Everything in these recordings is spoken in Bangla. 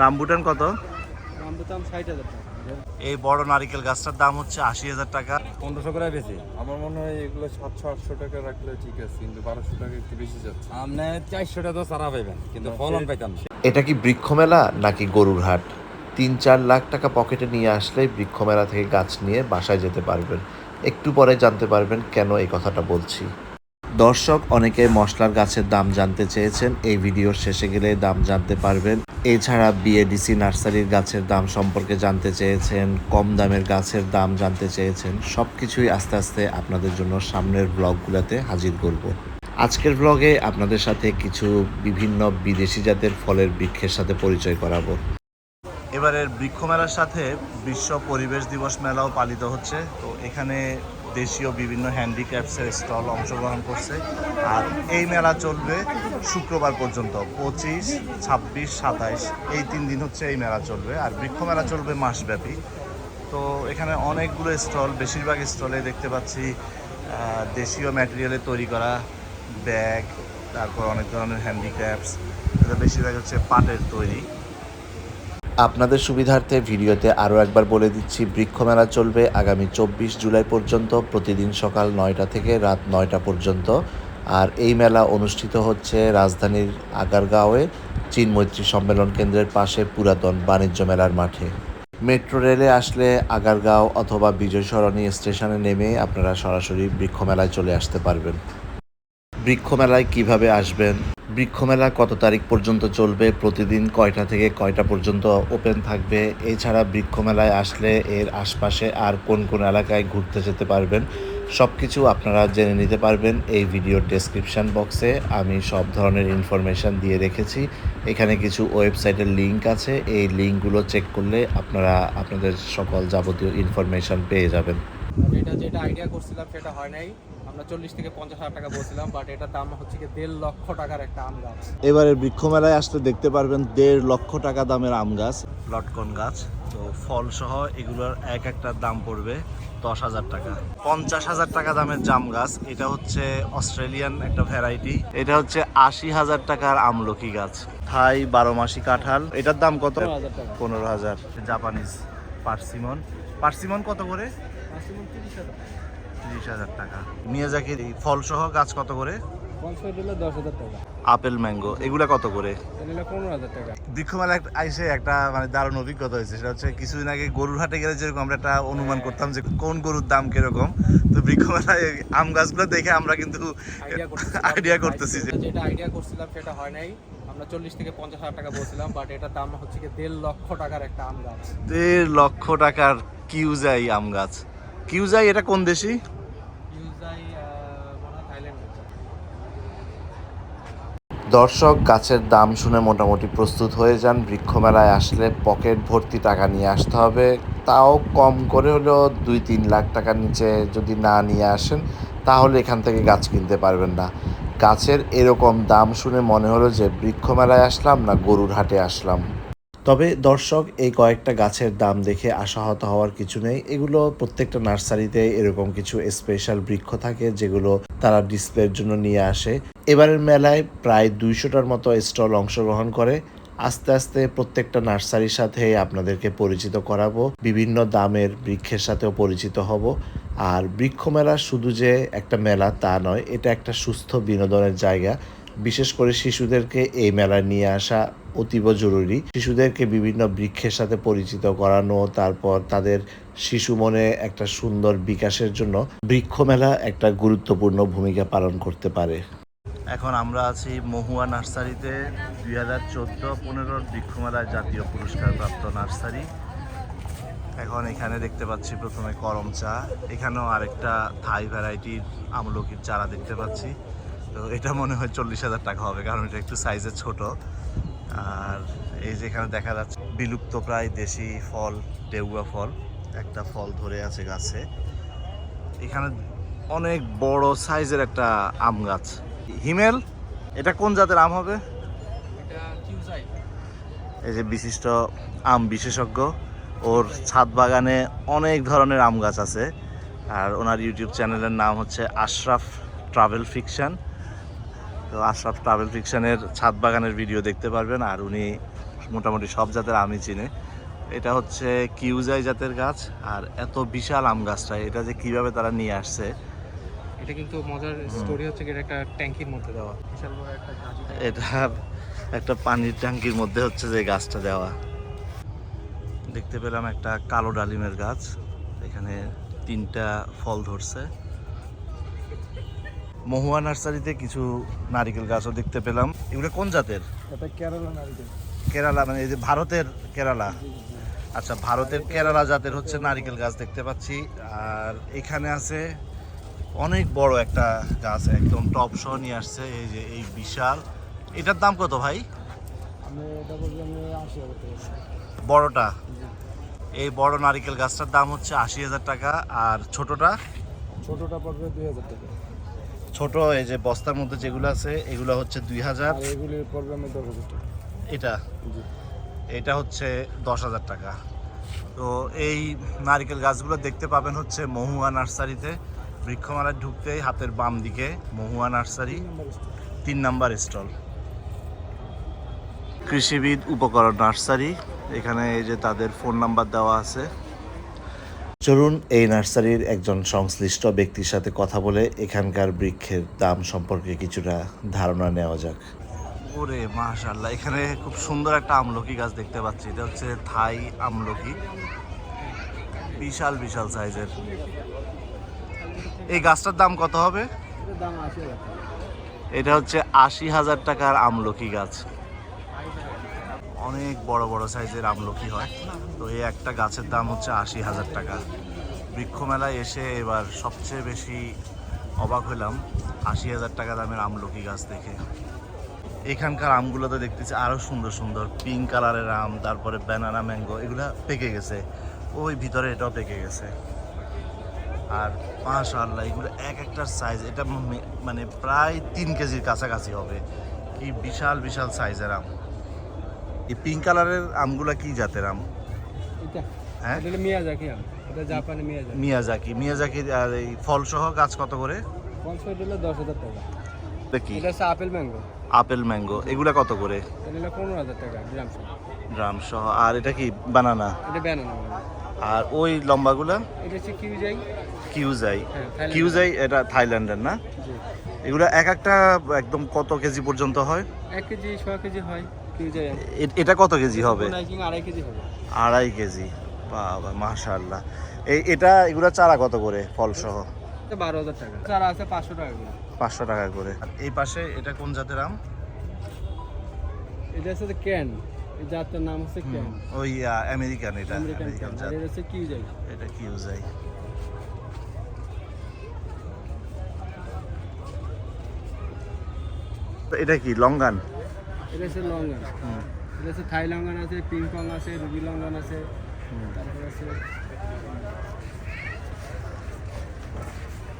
রামবুটান কত? রামবুতাম ষাট হাজার টাকা। এই বড় নারিকেল গাছটার দাম হচ্ছে আশি হাজার টাকা। পনেরোশো করে বেশি? আমার মনে হয় এগুলো সাতশো আটশো টাকা রাখলে ঠিক আছে কিন্তু বারোশো টাকা একটু বেশি যাচ্ছে। আপনি চারশো টাকা তো সারা পাইবেন কিন্তু ফলন পাইতাম না। এটা কি বৃক্ষ মেলা নাকি গরুর হাট? তিন চার লাখ টাকা পকেটে নিয়ে আসলে বৃক্ষ মেলা থেকে গাছ নিয়ে বাসায় যেতে পারবেন। একটু পরে জানতে পারবেন কেন এই কথাটা বলছি। দর্শক, অনেকে মশলার গাছের দাম জানতে চেয়েছেন। এই ভিডিওর শেষে গেলে দাম জানতে পারবেন। এছাড়া বিএডিসি নার্সারির গাছের দাম সম্পর্কে জানতে চেয়েছেন, কম দামের গাছের দাম জানতে চেয়েছেন। সব কিছুই আস্তে আস্তে আপনাদের জন্য সামনের ব্লগগুলোতে হাজির করব। আজকের ব্লগে আপনাদের সাথে কিছু বিভিন্ন বিদেশি জাতের ফলের বৃক্ষের সাথে পরিচয় করাবো। এবারের বৃক্ষ মেলার সাথে বিশ্ব পরিবেশ দিবস মেলাও পালিত হচ্ছে। তো এখানে দেশীয় বিভিন্ন হ্যান্ডিক্যাপসের স্টল অংশগ্রহণ করছে। আর এই মেলা চলবে শুক্রবার পর্যন্ত, পঁচিশ, ছাব্বিশ, সাতাইশ, এই তিন দিন হচ্ছে এই মেলা চলবে। আর বৃক্ষ মেলা চলবে মাসব্যাপী। তো এখানে অনেকগুলো স্টল, বেশিরভাগ স্টলে দেখতে পাচ্ছি দেশীয় ম্যাটেরিয়ালে তৈরি করা ব্যাগ, তারপর অনেক ধরনের হ্যান্ডিক্রাফটস এটা বেশিরভাগ হচ্ছে পাটের তৈরি। আপনাদের সুবিধার্থে ভিডিওতে আরও একবার বলে দিচ্ছি বৃক্ষ মেলা চলবে আগামী চব্বিশ জুলাই পর্যন্ত, প্রতিদিন সকাল নয়টা থেকে রাত নয়টা পর্যন্ত। আর এই মেলা অনুষ্ঠিত হচ্ছে রাজধানীর আগারগাঁওয়ে, চীন মৈত্রী সম্মেলন কেন্দ্রের পাশে পুরাতন বাণিজ্য মেলার মাঠে। মেট্রো রেলে আসলে আগারগাঁও অথবা বিজয় সরণী স্টেশনে নেমে আপনারা সরাসরি বৃক্ষ মেলায় চলে আসতে পারবেন। বৃক্ষ মেলায় কীভাবে আসবেন? বৃক্ষ মেলা কত তারিখ পর্যন্ত চলবে? প্রতিদিন কয়টা থেকে কয়টা পর্যন্ত ওপেন থাকবে? এছাড়া বৃক্ষ মেলায় আসলে এর আশপাশে আর কোন কোন এলাকায় ঘুরতে যেতে পারবেন? সব কিছু আপনারা জেনে নিতে পারবেন এই ভিডিওর ডেসক্রিপশন বক্সে আমি সব ধরনের ইনফরমেশান দিয়ে রেখেছি। এখানে কিছু ওয়েবসাইটের লিংক আছে। এই লিঙ্কগুলো চেক করলে আপনারা আপনাদের সকল যাবতীয় ইনফরমেশান পেয়ে যাবেন। এটা যেটা আইডিয়া করছিলাম সেটা হয় নাই। আমরা চল্লিশ থেকে পঞ্চাশ হাজার টাকা বলছিলাম বাট এটার দাম হচ্ছে কি দেড় লক্ষ টাকার একটা আম গাছ। এবারে বৃক্ষ মেলায় আসলে দেখতে পারবেন দেড় লক্ষ টাকা দামের আম গাছ লটকন গাছ। তো ফল সহ এগুলোর এক একটার দাম পড়বে দশ হাজার টাকা। পঞ্চাশ হাজার টাকা দামের জাম গাছ এটা হচ্ছে অস্ট্রেলিয়ান একটা ভ্যারাইটি। এটা হচ্ছে আশি হাজার টাকার আমলকি গাছ। থাই বারো মাসি কাঁঠাল এটার দাম কত? পনেরো হাজার জাপানিজ পার্সিমন। পার্সিমন কত করে? তিরিশ হাজার টাকা। মিয়াজাকির এই ফল সহ গাছ কত করে? আপেল ম্যাঙ্গো এগুলা কত করে? বৃক্ষমেলা আইসে একটা মানে দারুণ অভিজ্ঞতা হয়েছে সেটা হচ্ছে কিছুদিন আগে গরুর হাটে গেলে যেরকম আমরা একটা অনুমান করতাম যে কোন গরুর দাম কীরকম তো বৃক্ষমেলায় আম গাছগুলো দেখে আমরা কিন্তু আইডিয়া আইডিয়া করতেছি যে যেটা আইডিয়া করছিলাম সেটা হয় নাই। আমরা চল্লিশ থেকে পঞ্চাশ হাজার টাকা বলছিলাম বাট এটার দাম হচ্ছে দেড় লক্ষ টাকার একটা আম গাছ। দেড় লক্ষ টাকার কিউজাই আম গাছ। কিউজাই এটা কোন দেশি? দর্শক গাছের দাম শুনে মোটামুটি প্রস্তুত হয়ে যান। বৃক্ষ মেলায় আসলে পকেট ভর্তি টাকা নিয়ে আসতে হবে। তাও কম করে হলেও দুই তিন লাখ টাকার নিচে যদি না নিয়ে আসেন তাহলে এখান থেকে গাছ কিনতে পারবেন না। গাছের এরকম দাম শুনে মনে হলো যে বৃক্ষ মেলায় আসলাম না গরুর হাটে আসলাম। তবে দর্শক এই কয়েকটা গাছের দাম দেখে আশাহত হওয়ার কিছু নেই। এগুলো প্রত্যেকটা নার্সারিতে এরকম কিছু স্পেশাল বৃক্ষ থাকে যেগুলো তারা ডিসপ্লের জন্য নিয়ে আসে। এবারের মেলায় প্রায় দুইশোটার মতো স্টল অংশগ্রহণ করে। আস্তে আস্তে প্রত্যেকটা নার্সারির সাথে আপনাদেরকে পরিচিত করাবো। বিভিন্ন দামের বৃক্ষের সাথেও পরিচিত হব। আর বৃক্ষ মেলা শুধু যে একটা মেলা তা নয়, এটা একটা সুস্থ বিনোদনের জায়গা। বিশেষ করে শিশুদেরকে এই মেলায় নিয়ে আসা অতীব জরুরি। শিশুদেরকে বিভিন্ন বৃক্ষের সাথে পরিচিত করানো, তারপর তাদের শিশু মনে একটা সুন্দর বিকাশের জন্য বৃক্ষ মেলা একটা গুরুত্বপূর্ণ ভূমিকা পালন করতে পারে। এখন আমরা আছি মহুয়া নার্সারিতে দুই হাজার চোদ্দ পনেরোর বৃক্ষমেলায় জাতীয় পুরস্কার প্রাপ্ত নার্সারি। এখন এখানে দেখতে পাচ্ছি প্রথমে করম চা, এখানেও আরেকটা থাই ভ্যারাইটির আমলকির চারা দেখতে পাচ্ছি। তো এটা মনে হয় চল্লিশ হাজার টাকা হবে, কারণ এটা একটু সাইজে ছোট। আর এই যে এখানে দেখা যাচ্ছে বিলুপ্ত প্রায় দেশি ফল ডেউয়া ফল একটা ফল ধরে আছে গাছে। এখানে অনেক বড় সাইজের একটা আম গাছ। হিমেল এটা কোন জাতের আম হবে? এই যে বিশিষ্ট আম বিশেষজ্ঞ ওর ছাদ বাগানে অনেক ধরনের আম গাছ আছে। আর ওনার ইউটিউব চ্যানেলের নাম হচ্ছে আশরাফ ট্রাভেল ফিকশন। তো আশরাফ ট্রাভেল ফিকশনের ছাদ বাগানের ভিডিও দেখতে পারবেন আর উনি মোটামুটি সব জাতের আমই চিনে। এটা হচ্ছে কিউজাই জাতের গাছ আর এত বিশাল আম গাছটা এটা যে কীভাবে তারা নিয়ে আসছে। এটা কিন্তু মজার স্টোরি হচ্ছে কি এটা একটা ট্যাঙ্কির মধ্যে দেওয়া। বিশাল বড় একটা গাছ এটা একটা পানির ট্যাঙ্কির মধ্যে হচ্ছে যে গাছটা দেওয়া। দেখতে পেলাম একটা কালো ডালিমের গাছ এখানে তিনটা ফল ধরছে। মহুয়া নার্সারিতে কিছু নারিকেল গাছও দেখতে পেলাম। এগুলো কোন জাতের? এটা কেরালা নারিকেল। কেরালা মানে এই যে ভারতের কেরালা। আচ্ছা ভারতের কেরালা জাতের হচ্ছে নারিকেল গাছ দেখতে পাচ্ছি। আর এখানে আছে অনেক বড় একটা গাছ একদম টপ সহ নিয়ে আসছে এই যে এই বিশাল। এটার দাম কত ভাই? বড়টা? এই বড় নারিকেল গাছটার দাম হচ্ছে আশি হাজার টাকা আর ছোটটা? ছোটটা পড়বে দুই হাজার টাকা। ছোট এই যে বস্তার মধ্যে যেগুলো আছে এগুলো হচ্ছে দুই হাজার। আর এগুলি পড়বে আমি দশ হাজার টাকা। এটা? এটা হচ্ছে দশ হাজার টাকা। তো এই নারিকেল গাছগুলো দেখতে পাবেন হচ্ছে মহুয়া নার্সারিতে। বৃক্ষমালায় ঢুকতেই হাতের বাম দিকে মহুয়া নার্সারি। তিন নাম্বার স্টল। কৃষিবিদ উপকরণ নার্সারি। এখানে এই যে তাদের ফোন নাম্বার দেওয়া আছে। চলুন এই নার্সারির একজন সংশ্লিষ্ট ব্যক্তির সাথে কথা বলে এখানকার বৃক্ষের দাম সম্পর্কে কিছুটা ধারণা নেওয়া যাক। ওরে মাশাল্লাহ এখানে খুব সুন্দর একটা আমলকি গাছ দেখতে পাচ্ছি। এটা হচ্ছে থাই আমলকি। বিশাল বিশাল সাইজের। এই গাছটার দাম কত হবে? এটা হচ্ছে আশি হাজার টাকার আমলকি গাছ। অনেক বড় বড় সাইজের আমলকি হয়। তো এই একটা গাছের দাম হচ্ছে আশি হাজার টাকা। বৃক্ষ মেলায় এসে এবার সবচেয়ে বেশি অবাক হলাম আশি হাজার টাকা দামের আমলকি গাছ দেখে। এখানকার আমগুলোতে দেখতেছি আরও সুন্দর সুন্দর পিঙ্ক কালারের আম, তারপরে ব্যানানা ম্যাঙ্গো এগুলো পেকে গেছে। ওই ভিতরে এটাও পেকে গেছে। আর মাশাআল্লাহ, এগুলো এক একটার সাইজ এটা মানে প্রায় তিন কেজির কাছাকাছি হবে। কি বিশাল বিশাল সাইজের আম। এই পিঙ্ক কালারের আমগুলা কি জাতের আম? এটা। হ্যাঁ? এটা মিয়াজাকি আম। এটা জাপানি মিয়াজাকি। মিয়াজাকি। মিয়াজাকির আর এই ফলসহ গাছ কত করে? পঞ্চাশ হলো দশ হাজার টাকা। এটা কি? এটা হচ্ছে আপেল ম্যাঙ্গো। Apple mango. এগুলা কত করে? এটা পনেরো হাজার টাকা গ্রাম সহ। সহ আর এটা কি বানানা এটা আর ওই লম্বাগুলা? এটা হচ্ছে কিউ যাই কিউজাই। হ্যাঁ, কিউজাই এটা থাইল্যান্ডের না? এগুলো এক একটা একদম কত কেজি পর্যন্ত হয়? এক কেজি ছ কেজি হয়। এটা কত কেজি হবে? আড়াই কেজি হবে। আড়াই কেজি। বাবা মাশাআল্লাহ। এই এটা এগুলো চারা কত করে ফল সহ বারো হাজার টাকা। চারা আছে পাঁচশো টাকা করে। পাঁচশো টাকা করে। এই পাশে এটা কোন জাতের আম? এটা হচ্ছে ক্যান এই জাতটার নাম হচ্ছে ক্যান ওই আমেরিকান এটা আমেরিকান জাত। এটা হচ্ছে এটা কি লঙ্গান এটা হচ্ছে লঙ্গান। এটা হচ্ছে থাই লঙ্গান আছে পিংপং আছে রুবি লঙ্গান আছে তারপর আছে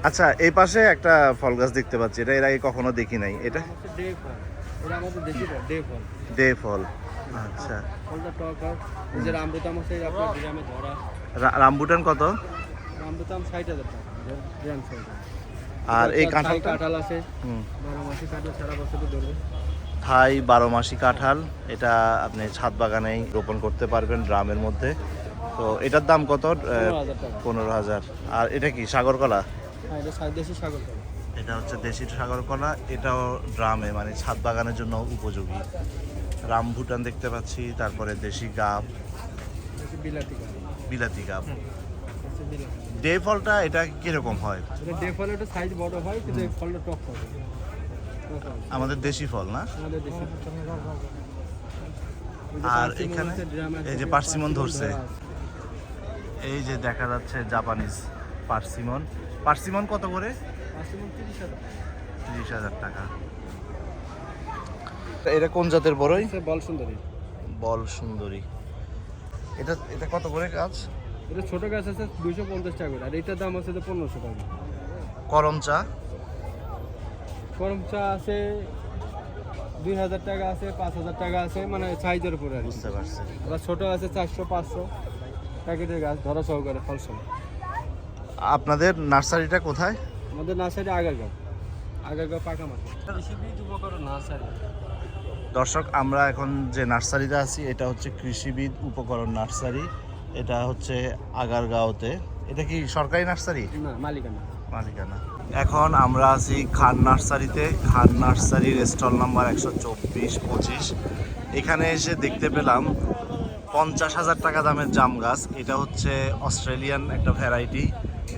আচ্ছা এই পাশে একটা ফল গাছ দেখতে পাচ্ছি এটা এর আগে কখনো দেখি নাই এটা ডে ফল। এটা আমাদের দেশি ফল ডে ফল। ডে ফল আচ্ছা। ফলটা টক এই যে রামবুতাম আছে আপনার গ্রামে ধরা। রামবুটান কত? টাকা গ্রাম ষাট আর এই কাঁঠাল কাঁঠাল আছে। হুম। মাসি কাঁঠাল সারা বছরই ধরবে। থাই বারো মাসি কাঁঠাল। এটা আপনি ছাদ বাগানেই রোপণ করতে পারবেন ড্রামের মধ্যে। তো এটার দাম কত? পনেরো হাজার আর এটা কি সাগর কলা হ্যাঁ এটা সাত দেশি সাগর কলা এটা হচ্ছে দেশি সাগর কলা এটাও ড্রামে মানে ছাদ বাগানের জন্য উপযোগী। রাম ভুটান দেখতে পাচ্ছি তারপরে দেশি গাব। বিলাতি গাব। ডে ফলটা এটা কীরকম হয়? ডে ফল সাইজ বড় হয় কিন্তু ফলটা টক হবে। আমাদের দেশি ফল না? আর এখানে এই যে পার্সিমন ধরছে। এই যে দেখা যাচ্ছে জাপানিজ পার্সিমন। পার্সিমন কত করে? তিরিশ হাজার। টাকা। এটা কোন জাতের বড়ই বল সুন্দরী। বল সুন্দরী। এটা এটা কত করে গাছ? এটা ছোট গাছ আছে দুইশো পঞ্চাশ টাকা করে আর এটার দাম আছে পনেরোশো টাকা করম চা গরম চা আছে দুই হাজার টাকা আছে পাঁচ হাজার টাকা আছে মানে সাইজের উপরে। বুঝতে পারছি। আবার ছোট আছে চারশো পাঁচশো প্যাকেটের গাছ ধরা সহকারে ফল আপনাদের নার্সারিটা কোথায়? আমাদের নার্সারি আগারগাঁও। আগারগাঁও পাকা মাঠ। কৃষিবিদ উপকরণ নার্সারি। দর্শক আমরা এখন যে নার্সারিতে আছি এটা হচ্ছে কৃষিবিদ উপকরণ নার্সারি। এটা হচ্ছে আগারগাঁওতে। এটা কি সরকারি নার্সারি? না মালিকানা। মালিকানা। এখন আমরা আছি খান নার্সারিতে। খান নার্সারির স্টল নাম্বার একশো চব্বিশ, পঁচিশ। এখানে এসে দেখতে পেলাম পঞ্চাশ হাজার টাকা দামের জাম গাছ। এটা হচ্ছে অস্ট্রেলিয়ান একটা ভ্যারাইটি।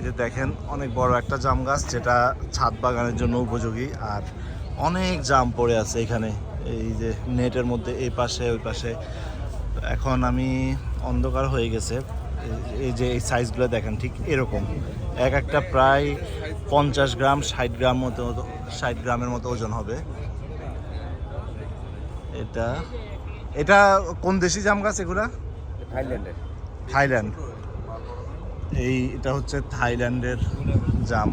যে দেখেন, অনেক বড় একটা জাম গাছ যেটা ছাদ বাগানের জন্য উপযোগী। আর অনেক জাম পড়ে আছে এখানে। এই যে নেটের মধ্যে এই পাশে, ওই পাশে। এখন আমি অন্ধকার হয়ে গেছে। এই যে এই সাইজগুলো দেখেন, ঠিক এরকম। এক একটা প্রায় পঞ্চাশ গ্রাম ষাট গ্রাম মতো ষাট গ্রামের মতো ওজন হবে। এটা এটা কোন দেশি জাম গাছ এগুলা? থাইল্যান্ডের। থাইল্যান্ড। এই এটা হচ্ছে থাইল্যান্ডের জাম।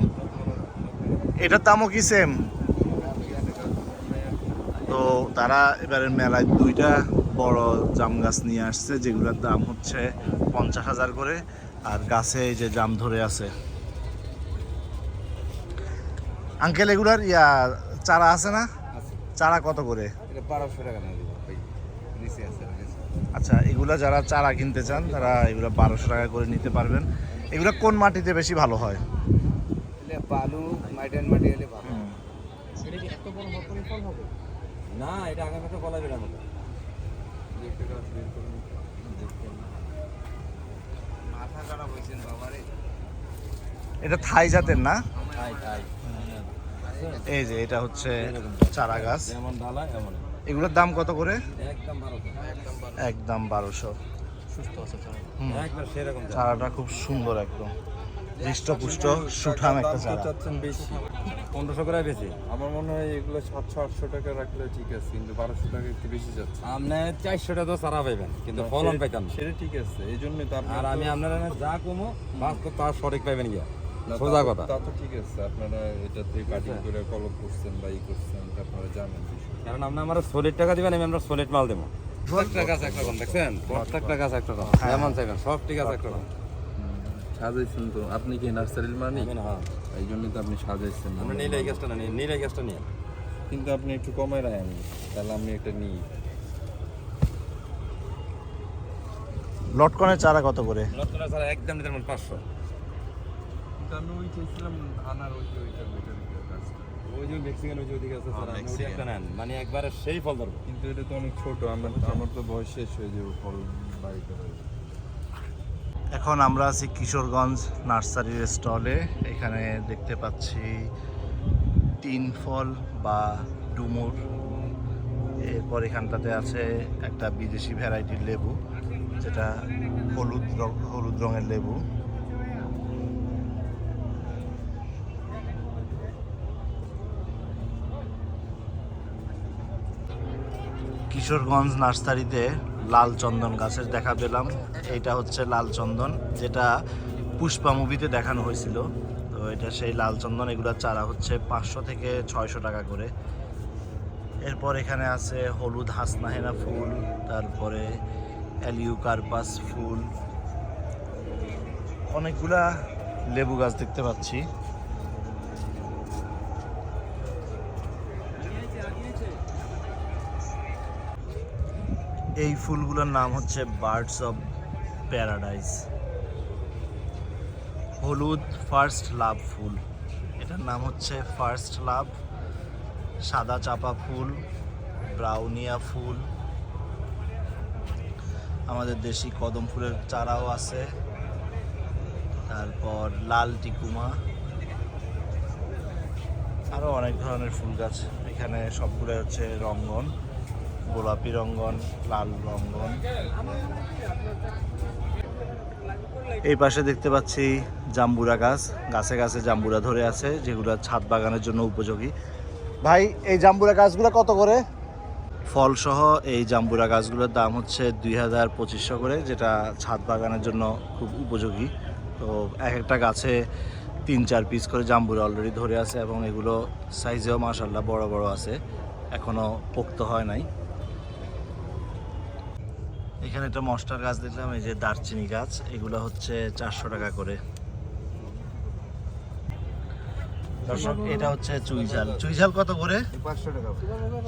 এটার দামও কি সেম তো তারা এবারে মেলায় দুইটা বড় জাম গাছ নিয়ে আসছে যেগুলোর দাম হচ্ছে পঞ্চাশ হাজার করে। আর গাছে এই যে জাম ধরে আছে। আঙ্কেল এগুলার ইয়া চারা আছে না? চারা কত করে? এটা বারোশো টাকা না আচ্ছা এগুলা যারা চারা কিনতে চান তারা এগুলো বারোশো টাকা করে নিতে পারবেন। এগুলো কোন মাটিতে বেশি ভালো হয়? বালু মাইডান মাটি হলে ভালো। এটা কি এত বড় হকরি ফল হবে? না এটা আগামী তো বলা বেরার মতো। গাছ বের করুন মাথা খারাপ হয়েছেন বাবারে। এটা থাই জাতের না? তাই তাই এই যে এটা হচ্ছে চারা গাছ। যেমন এগুলোর দাম কত করে? একদম বারোশো। একদম বারোশো। সুস্থ আছে চারা। একবার সেরকম চারাটা খুব সুন্দর একদম। হৃষ্টপুষ্ট সুঠাম একটা চারা। বেশি। পনেরোশো করে বেশি? আমার মনে হয় এগুলো সাতশো আটশো টাকা রাখলে ঠিক আছে কিন্তু বারোশো টাকা একটু বেশি যাচ্ছে। আপনি চারশোটা তো সারা পাইবেন কিন্তু ফলন পাইতাম সেটা ঠিক আছে এই জন্যই তো আর আমি আপনারা যা কমো তার সঠিক পাইবেন গিয়া। সোজা কথা। তা তো ঠিক আছে আপনারা এটাতে কাটিং করে কলম করছেন বা ই করছেন আপনারা জানেন কারণ আপনি আমার সলিড টাকা দিবেন আমি আমরা সলিড মাল দেবো। প্রত্যেকটা গাছ দেখছেন? প্রত্যেকটা গাছ একরকম হ্যাঁ। যেমন চাইবেন সবটি গাছ একরকম সাজাইছেন তো। আপনি কি নার্সারির মালিক? হ্যাঁ। এই জন্যই তো আপনি সাজাইছেন। আমরা গাছটা না গাছটা নিয়ে কিন্তু আপনি একটু কমাই রাখেন তাহলে আমি একটা নিই। লটকনের চারা কত করে? লটকরা ছাড়া একদম নিতে পাঁচশো। কিন্তু আমি ওই চেয়েছিলাম ধানার ওই ওইটার ওইটার গাছটা ওই যে মেক্সিকান ওই যে ওদিকে আছে স্যার আপনি ওটি একটা নেন মানে একবারে সেই ফল ধরবে। কিন্তু এটা তো অনেক ছোট আমার আমার তো বয়স শেষ হয়ে যাবে ফল বাড়িতে। এখন আমরা আছি কিশোরগঞ্জ নার্সারির স্টলে। এখানে দেখতে পাচ্ছি তিন ফল বা ডুমুর। এরপর এখানটাতে আছে একটা বিদেশি ভ্যারাইটির লেবু যেটা হলুদ রং হলুদ রঙের লেবু। কিশোরগঞ্জ নার্সারিতে লাল চন্দন গাছের দেখা পেলাম। এটা হচ্ছে লাল চন্দন, যেটা পুষ্পা মুভিতে দেখানো হয়েছিল। তো এটা সেই লাল চন্দন, এগুলোর চারা হচ্ছে পাঁচশো থেকে ছয়শো টাকা করে। এরপর এখানে আছে হলুদ হাসনাহেনা ফুল, তারপরে অ্যালিউকার্পাস ফুল। অনেকগুলা লেবু গাছ দেখতে পাচ্ছি। এই ফুলগুলোর নাম হচ্ছে বার্ডস অফ প্যারাডাইস। হলুদ ফার্স্ট লাভ ফুল। এটার নাম হচ্ছে ফার্স্ট লাভ। সাদা চাপা ফুল, ব্রাউনিয়া ফুল। আমাদের দেশি কদম ফুলের চারাও আছে। তারপর লাল টিকুমা। আরও অনেক ধরনের ফুল গাছ। এখানে সবগুলো হচ্ছে রঙ্গন। গোলাপি রঙ্গন, লাল রঙ্গন। এই পাশে দেখতে পাচ্ছি জাম্বুরা গাছ। গাছে গাছে জাম্বুরা ধরে আছে, যেগুলো ছাদ বাগানের জন্য উপযোগী। ভাই, এই জাম্বুরা গাছগুলো কত করে? ফলসহ এই জাম্বুরা গাছগুলোর দাম হচ্ছে দুই হাজার পঁচিশশো করে, যেটা ছাদ বাগানের জন্য খুব উপযোগী। তো এক একটা গাছে তিন চার পিস করে জাম্বুরা অলরেডি ধরে আছে এবং এগুলো সাইজেও মাসাল্লাহ বড় বড় আছে এখনও পোক্ত হয় নাই। এখানে একটা মশটার গাছ দেখলাম এই যে দারচিনি গাছ এগুলো হচ্ছে চারশো টাকা করে। দর্শক এটা হচ্ছে চুই ঝাল। চুই ঝাল কত করে?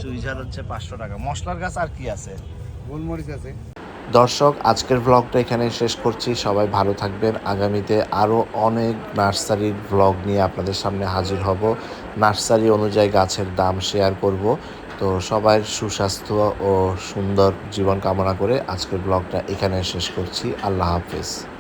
চুই ঝাল হচ্ছে পাঁচশো টাকা। মশলার গাছ আর কি আছে? গোলমরিচ আছে। দর্শক আজকের ব্লগটা এখানে শেষ করছি। সবাই ভালো থাকবেন। আগামীতে আরও অনেক নার্সারির ব্লগ নিয়ে আপনাদের সামনে হাজির হব। নার্সারি অনুযায়ী গাছের দাম শেয়ার করব। তো সবাই সুস্বাস্থ্য ও সুন্দর জীবন কামনা করে আজকের ব্লগটা এখানে শেষ করছি। আল্লাহ হাফেজ।